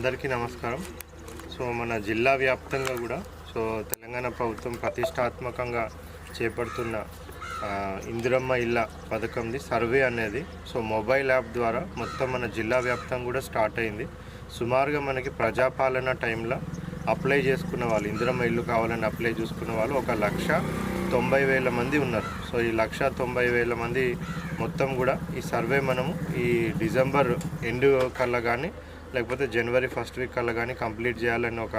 అందరికీ నమస్కారం. సో మన జిల్లా వ్యాప్తంగా కూడా సో తెలంగాణ ప్రభుత్వం ప్రతిష్టాత్మకంగా చేపడుతున్న ఇందిరమ్మ ఇళ్ళ పథకంది సర్వే అనేది సో మొబైల్ యాప్ ద్వారా మొత్తం మన జిల్లా వ్యాప్తంగా కూడా స్టార్ట్ అయింది. సుమారుగా మనకి ప్రజాపాలన టైంలో అప్లై చేసుకున్న వాళ్ళు ఇందిరమ్మ ఇల్లు కావాలని అప్లై చేసుకున్న వాళ్ళు ఒక లక్ష తొంభై వేల మంది ఉన్నారు. సో ఈ లక్ష తొంభై వేల మంది మొత్తం కూడా ఈ సర్వే మనము ఈ డిసెంబర్ ఎండ్ కల్లా కానీ లేకపోతే జనవరి ఫస్ట్ వీక్ అలా కానీ కంప్లీట్ చేయాలని ఒక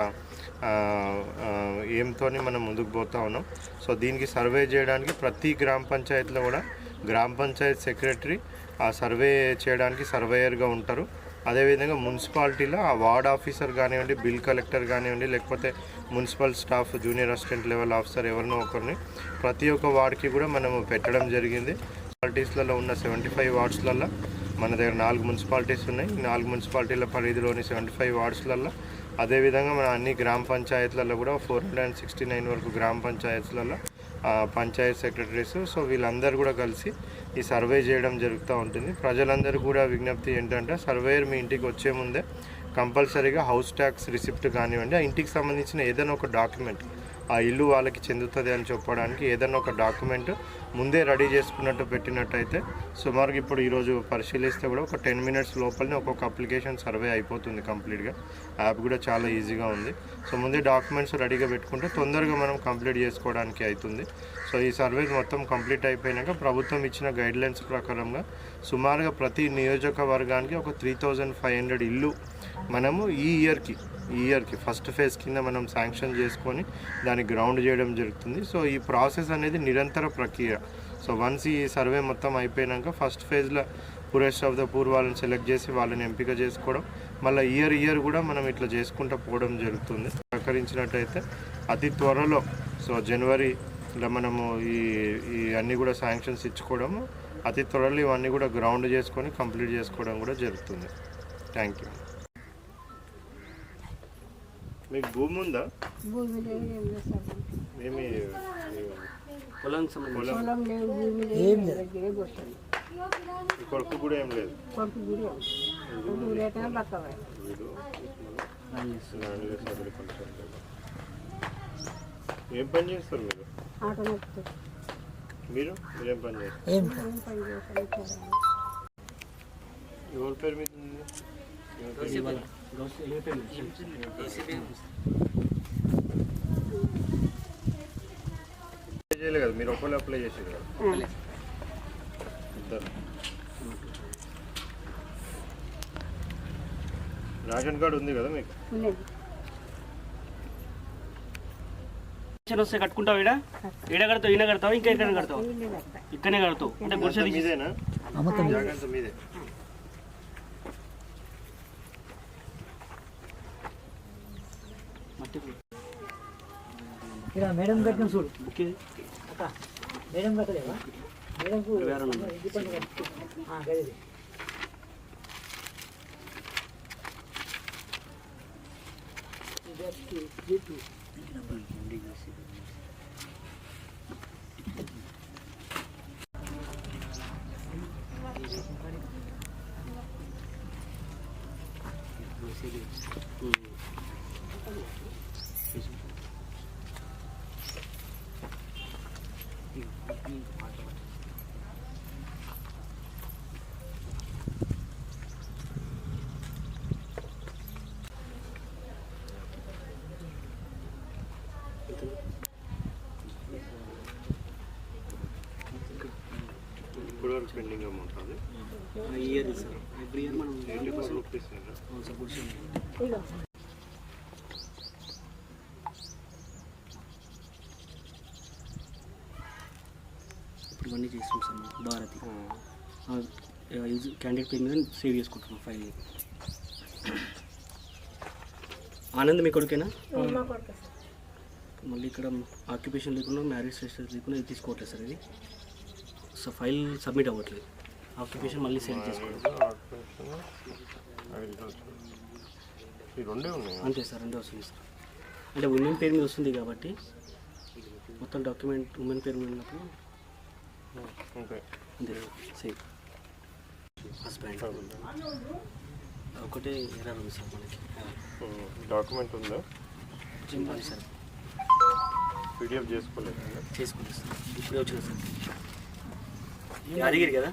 ఏంతో మనం ముందుకు పోతా ఉన్నాం. సో దీనికి సర్వే చేయడానికి ప్రతి గ్రామ పంచాయతీలో కూడా గ్రామ పంచాయత్ సెక్రటరీ ఆ సర్వే చేయడానికి సర్వేయర్గా ఉంటారు. అదేవిధంగా మున్సిపాలిటీలో ఆ వార్డ్ ఆఫీసర్ కానివ్వండి బిల్ కలెక్టర్ కానివ్వండి లేకపోతే municipal staff junior assistant level officer ఎవరినో ఒకరిని ప్రతి ఒక్క వార్డ్కి కూడా మనము పెట్టడం జరిగింది. మున్సిపాలిటీస్లలో ఉన్న సెవెంటీ ఫైవ్ వార్డ్స్లలో మన దగ్గర నాలుగు మున్సిపాలిటీస్ ఉన్నాయి. నాలుగు మున్సిపాలిటీల పరిధిలోని సెవెంటీ ఫైవ్ వార్డ్స్లలో అదేవిధంగా మన అన్ని గ్రామ పంచాయతీలలో కూడా four hundred and sixty nine వరకు గ్రామ పంచాయతీలలో పంచాయత్ సెక్రటరీస్. సో వీళ్ళందరూ కూడా కలిసి ఈ సర్వే చేయడం జరుగుతూ ఉంటుంది. ప్రజలందరూ కూడా విజ్ఞప్తి ఏంటంటే సర్వేయర్ మీ ఇంటికి వచ్చే ముందే కంపల్సరీగా హౌస్ ట్యాక్స్ రిసిప్ట్ కానివ్వండి. ఆ ఇంటికి సంబంధించిన ఏదైనా ఒక డాక్యుమెంట్ ఆ ఇల్లు వాళ్ళకి చెందుతుంది అని చెప్పడానికి ఏదైనా ఒక డాక్యుమెంట్ ముందే రెడీ చేసుకున్నట్టు పెట్టినట్టయితే సుమారుగా ఇప్పుడు ఈరోజు పరిశీలిస్తే కూడా ఒక టెన్ మినిట్స్ లోపలనే ఒక్కొక్క అప్లికేషన్ సర్వే అయిపోతుంది కంప్లీట్గా. యాప్ కూడా చాలా ఈజీగా ఉంది. సో ముందే డాక్యుమెంట్స్ రెడీగా పెట్టుకుంటే తొందరగా మనం కంప్లీట్ చేసుకోవడానికి అవుతుంది. సో ఈ సర్వే మొత్తం కంప్లీట్ అయిపోయినాక ప్రభుత్వం ఇచ్చిన గైడ్లైన్స్ ప్రకారంగా సుమారుగా ప్రతి నియోజకవర్గానికి ఒక త్రీ థౌజండ్ ఫైవ్ హండ్రెడ్ ఇల్లు మనము ఈ ఇయర్కి ఈ ఇయర్కి ఫస్ట్ ఫేజ్ కింద మనం శాంక్షన్ చేసుకొని దాన్ని గ్రౌండ్ చేయడం జరుగుతుంది. సో ఈ ప్రాసెస్ అనేది నిరంతర ప్రక్రియ. సో వన్స్ ఈ సర్వే మొత్తం అయిపోయినాక ఫస్ట్ ఫేజ్లో పూరెస్ట్ ఆఫ్ ద పూర్ వాళ్ళని సెలెక్ట్ చేసి వాళ్ళని ఎంపిక చేసుకోవడం మళ్ళీ ఇయర్ ఇయర్ కూడా మనం ఇట్లా చేసుకుంటూ పోవడం జరుగుతుంది. సహకరించినట్టయితే అతి త్వరలో సో జనవరిలో మనము ఈ ఈ అన్నీ కూడా శాంక్షన్స్ ఇచ్చుకోవడము అతి త్వరలో ఇవన్నీ కూడా గ్రౌండ్ చేసుకొని కంప్లీట్ చేసుకోవడం కూడా జరుగుతుంది. థ్యాంక్ యూ మీకు భూమి ఉందా? ఏమి పొలం కొడుకు కూడా ఏం లేదు. ఏం పని చేస్తారు మీరు? ఆటో మీరు మీరేం పని చేస్తారు ఎవరి పేరు మీద చేయలేదు కదా మీరు ఒకళ్ళు అప్లై చేసారు కదా ఇద్దరు రేషన్ కార్డు ఉంది కదా మీకు? పెన్షన్ వస్తే కట్టుకుంటావు ఈడ ఈడ కడతావు ఈయన కడతావు ఇంకా ఎక్కడ కడతావు ఇక్కడనే కడతావు అంటే గుడిసె మీదేనా మీదే మట్టి ఇక్కడ మేడం కట్టిన చూడు బుక్ కట్టలేవా మేడంకు. ఆ, గదిది. ఇప్పుడు వరకు పెండింగ్ అమౌంట్ అది ఇయర్ సార్. ఎవ్రీ ఇయర్ మనం ఎయిటీ ఫోర్ రూపీస్ ఇప్పుడు ఇవన్నీ చేస్తాం సార్ మనం భారతి. క్యాండిడేట్ పేరు మీద సేవ్ చేసుకుంటున్నాం ఫైల్ ఆనంద్ మీ కొడుకేనా? మళ్ళీ ఇక్కడ ఆక్యుపేషన్ లేకుండా మ్యారేజ్ స్టేటస్ లేకుండా ఇది తీసుకోవట్లేదు సార్ ఇది. సో ఫైల్ సబ్మిట్ అవ్వట్లేదు. ఆక్యుపేషన్ మళ్ళీ సెలెక్ట్ రెండే ఉన్నాయి? అంతే సార్ రెండే వస్తుంది సార్. అంటే ఉమెన్ పేరు మీద వస్తుంది కాబట్టి మొత్తం డాక్యుమెంట్ ఉమెన్ పేరు మీద ఉన్నప్పుడు ఓకే అంతే సేమ్. హస్బెండ్ ఒకటే ఎర్రర్ ఉంది సార్ మనకి. డాక్యుమెంట్ ఉందా? జింపాలి సార్. పీడిఎఫ్ చేసుకోలేదు? చేసుకుంటా సార్. ఇప్పుడే వచ్చింది సార్. యాదగిరి కదా.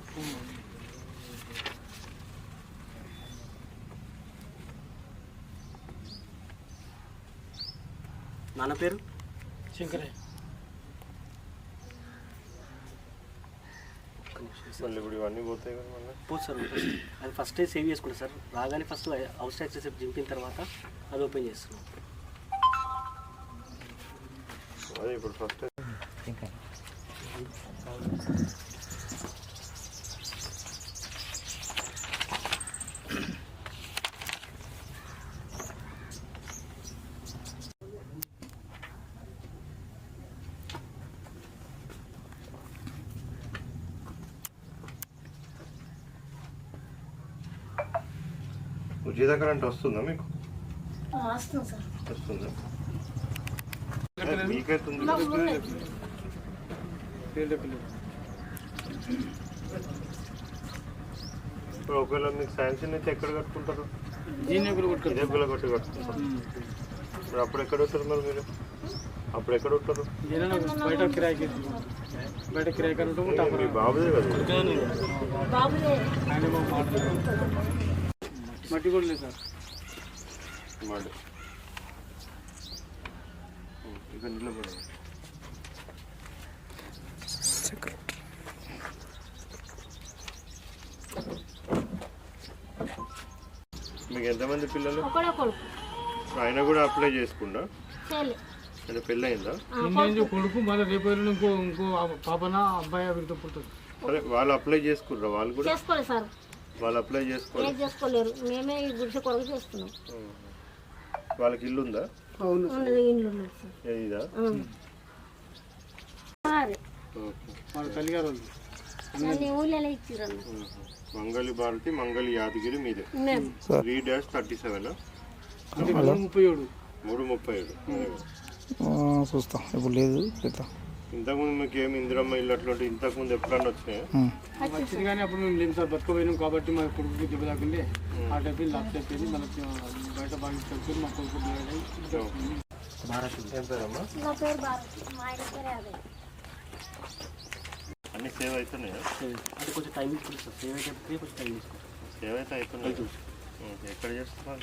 నాన్న పేరు. మళ్ళీ ఇప్పుడు ఇవన్నీ పోతాయి కదా మళ్ళీ. పోదు సార్ ఉంటుంది సార్. అది ఫస్టే సేవ్ చేసుకుంటా సార్. రాగానే ఫస్ట్ హౌస్ ట్యాక్స్ రిసిప్ట్ దింపిన తర్వాత అది ఓపెన్ చేస్తున్నాం. అదే ఇప్పుడు ఫస్ట్ ఉచిత కరెంట్ వస్తుందా మీకు? వస్తుంది సార్. వస్తుందా? మీకైతుంది? ఇప్పుడు ఒకవేళ మీకు శాంక్షన్ అయితే ఎక్కడ కట్టుకుంటారు? ఇదే బిల్ల కొట్టి కట్టుకుంటారు. మరి అప్పుడు ఎక్కడ ఉంటారు మరి మీరు? అప్పుడు ఎక్కడ ఉంటారు? బయట కిరాయికి బయట కిరాయి మీ బాబుదే కదా. మట్టి కూడా లేదు సార్. ఇక నిలబడ మీకు ఎంతమంది పిల్లలు? ఆయన కూడా అప్లై చేసుకుండా చేయలే. అంటే పెళ్ళి అయిందా కొడుకు. మళ్ళీ రేపు ఇంకో ఇంకో పాపన అబ్బాయి వీరితో పుడుతుంది అదే వాళ్ళు అప్లై చేసుకుర్రా వాళ్ళు కూడా? చేసుకోలేదు సార్. వాళ్ళు అప్లై చేసుకోవాలి. ఏం చేసుకోలేరు. మేమే ఈ గుడిసె కొరకు చేస్తున్నాం. వాళ్ళకి ఇల్లు ఉందా? అవును. ఇండ్లు ఉన్నది సార్. ఇదా? వాళ్ళ తల్లిగారు ఉంది. అన్ని ఊళ్ళో ఇచ్చిరన్న మంగళి భారతి మంగళి యాదగిరి మీదే. మేము త్రీ డాష్ థర్టీ సెవెన్. మూడు ముప్పై ఏడు. మూడు ముప్పై ఏడు. ఆ, చూస్తా. ఇప్పుడు లేదు పెడతా ఇంతకుముందు మీకు ఏమి ఇందిరమ్మ ఇల్లు అట్లాంటి ఇంతకుముందు ఎప్పుడన్నా వచ్చినాయా. వచ్చింది కానీ అప్పుడు మేము లేము సార్ బతకపోయినాం కాబట్టి మా కొడుకుకి దెబ్బ తాకింది. ఆ టైప్ లాక్ అయిపోయింది మనకి బయట బాగా కలిసి మా కొడుకు అన్ని సేవ్ అవుతున్నాయా? అంటే కొంచెం టైం తీసుకుంటుంది సార్. సేవ్ అయితే కొంచెం టైం తీసుకుంటాం. సేవ్ అయితే అవుతున్నాయి. ఎక్కడ చేస్తున్నారు?